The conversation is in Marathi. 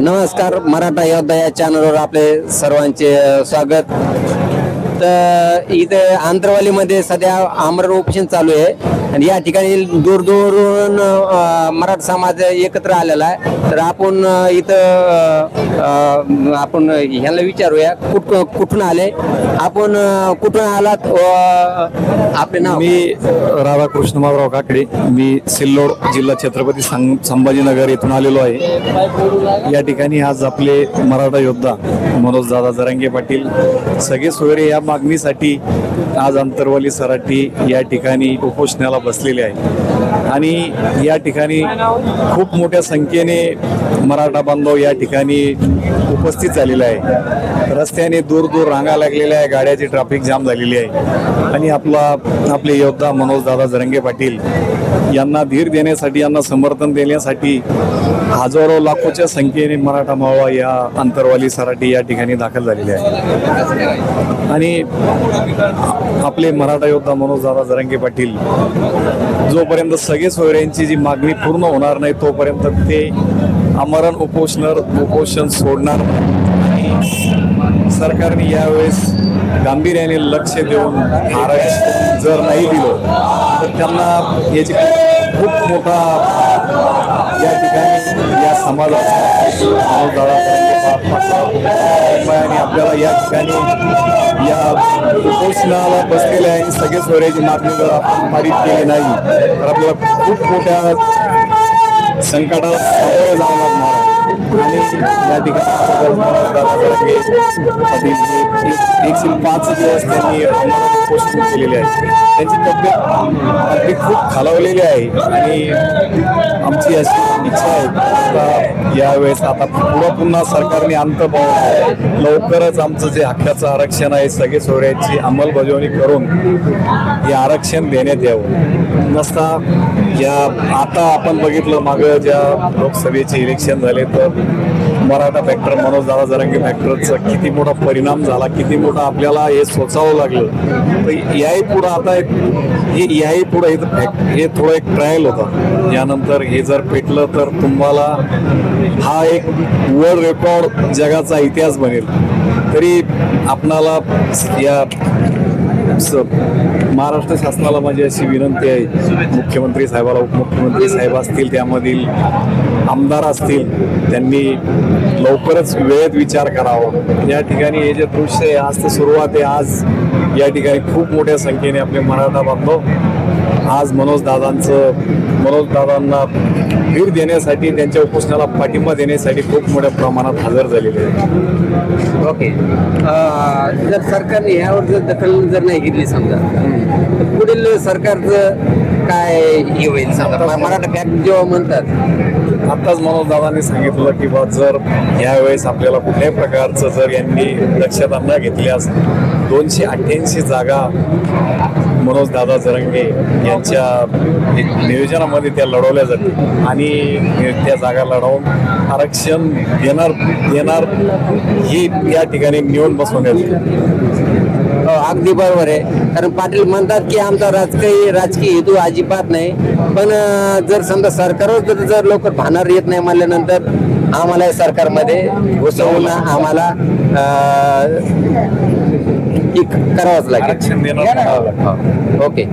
नमस्कार मराठा योद्धा या चॅनलवर आपले सर्वांचे स्वागत. तर इथे आंतरवालीमध्ये सध्या आमरण उपोषण चालू आहे. आणि या ठिकाणी दूर दूरून मराठा समाज एकत्र आलेला आहे. तर आपण इथं आपण ह्यांना विचारूया कुठ कुठून आले? आपण कुठून आलात? व आपले नाव? मी राधाकृष्ण माधवराव काकडे. मी सिल्लोड जिल्हा छत्रपती सं- संभाजीनगर येथून आलेलो आहे. या ठिकाणी आज आपले मराठा योद्धा मनोज दादा जरांगे पाटील सगळे सोयरे या मागणीसाठी आज अंतरवाली सराटी या ठिकाणी उपोषणाला बसलेले आहे. आणि या ठिकाणी खूप मोठ्या संख्येने मराठा बांधव या ठिकाणी उपस्थित झालेला आहे. रस्त्याने दूर दूर रांगा लागलेल्या आहे गाड्याची ट्रॅफिक जाम झालेली आहे. आणि आपला आपले योद्धा मनोज दादा जरंगे पाटील यांना धीर देण्यासाठी यांना समर्थन देण्यासाठी हजारो लाखोच्या संख्येने मराठा मावा या अंतरवाली सराटी या ठिकाणी दाखल झालेले आहे. आणि आपले मराठा योद्धा मनोज दादा जरंगे पाटील जोपर्यंत सगळे सोयऱ्यांची जी मागणी पूर्ण होणार नाही तोपर्यंत ते आमरण उपोषणर उपोषण सोडणार आणि सरकारने यावेळेस गांभीर्याने लक्ष देऊन आरक्षण जर नाही दिलं तर त्यांना याची खूप मोठा या ठिकाणी या समाजाचा आणि आपल्याला या ठिकाणी या उपोषणाला बसलेले आहे सगळे सोयऱ्याची मागणी जर आपण पारित केली नाही तर आपल्याला खूप मोठ्या संकटाला सामोरे जावं लागणार आहे. आणि या ठिकाणी एक- एकशे पाच दिवस त्यांनी पोस्टिंग केलेली केलेले आहे त्यांची तब्येत अगदी खूप खालावलेली आहे आणि आमची अशी इच्छा आहे आता यावेळेस आता पुन्हा पुन्हा सरकारने अंत पाहून लवकरच आमचं जे हक्काचं आरक्षण आहे सगळे सोहळ्याची अंमलबजावणी करून हे आरक्षण देण्यात यावं. नसता या आता आपण बघितलं मागं ज्या लोकसभेचे इलेक्शन झाले तर मराठा फॅक्टर मनोज दादा जरांगे फॅक्टरचा किती मोठा परिणाम झाला किती मोठा आपल्याला हे सोचावं लागलं. तर याही पुढं आता एक- हे याही पुढं हे फॅक्ट हे थोडं एक ट्रायल होता. यानंतर हे जर पेटलं तर तुम्हाला हा एक वर्ल्ड रेकॉर्ड जगाचा इतिहास बनेल. तरी आपणाला या महाराष्ट्र शासनाला माझी अशी विनंती आहे. मुख्यमंत्री साहेबाला उपमुख्यमंत्री साहेब असतील त्यामधील आमदार असतील त्यांनी लवकरच वेळेत विचार करावा. या ठिकाणी हे जे दृश्य आहे आज तर सुरुवात आहे. आज या ठिकाणी खूप मोठ्या संख्येने आपले मराठा बांधव आज मनोज दादांचं मनोज दादांना धीर देण्यासाठी त्यांच्या उपोषणाला पाठिंबा देण्यासाठी खूप मोठ्या प्रमाणात हजर झालेले आहेत. ओके. जर सरकारने ह्यावर जर दखल जर नाही घेतली समजा तर पुढील सरकारचं काय हे होईल समजा? मराठा पॅक जेव्हा म्हणतात. आताच मनोज दादांनी सांगितलं की बा जर यावेळेस आपल्याला कुठल्याही प्रकारचं जर यांनी दक्षता न घेतल्यास दोनशे अठ्ठ्याऐंशी जागा मनोज दादा जरंगे यांच्या नियोजनामध्ये त्या लढवल्या जातील. आणि त्या जागा लढवून आरक्षण देणार देणार ही या ठिकाणी निवड बसवण्यात हो, अगदी बरोबर आहे. कारण पाटील म्हणतात की आमचा राजकीय राजकीय हेतू अजिबात नाही. पण जर समजा सरकारवर जर जर लवकर भाणार येत नाही म्हणल्यानंतर आम्हाला या सरकारमध्ये घुसवून आम्हाला हे करावंच लागेल. आरक्षण देणार ओके.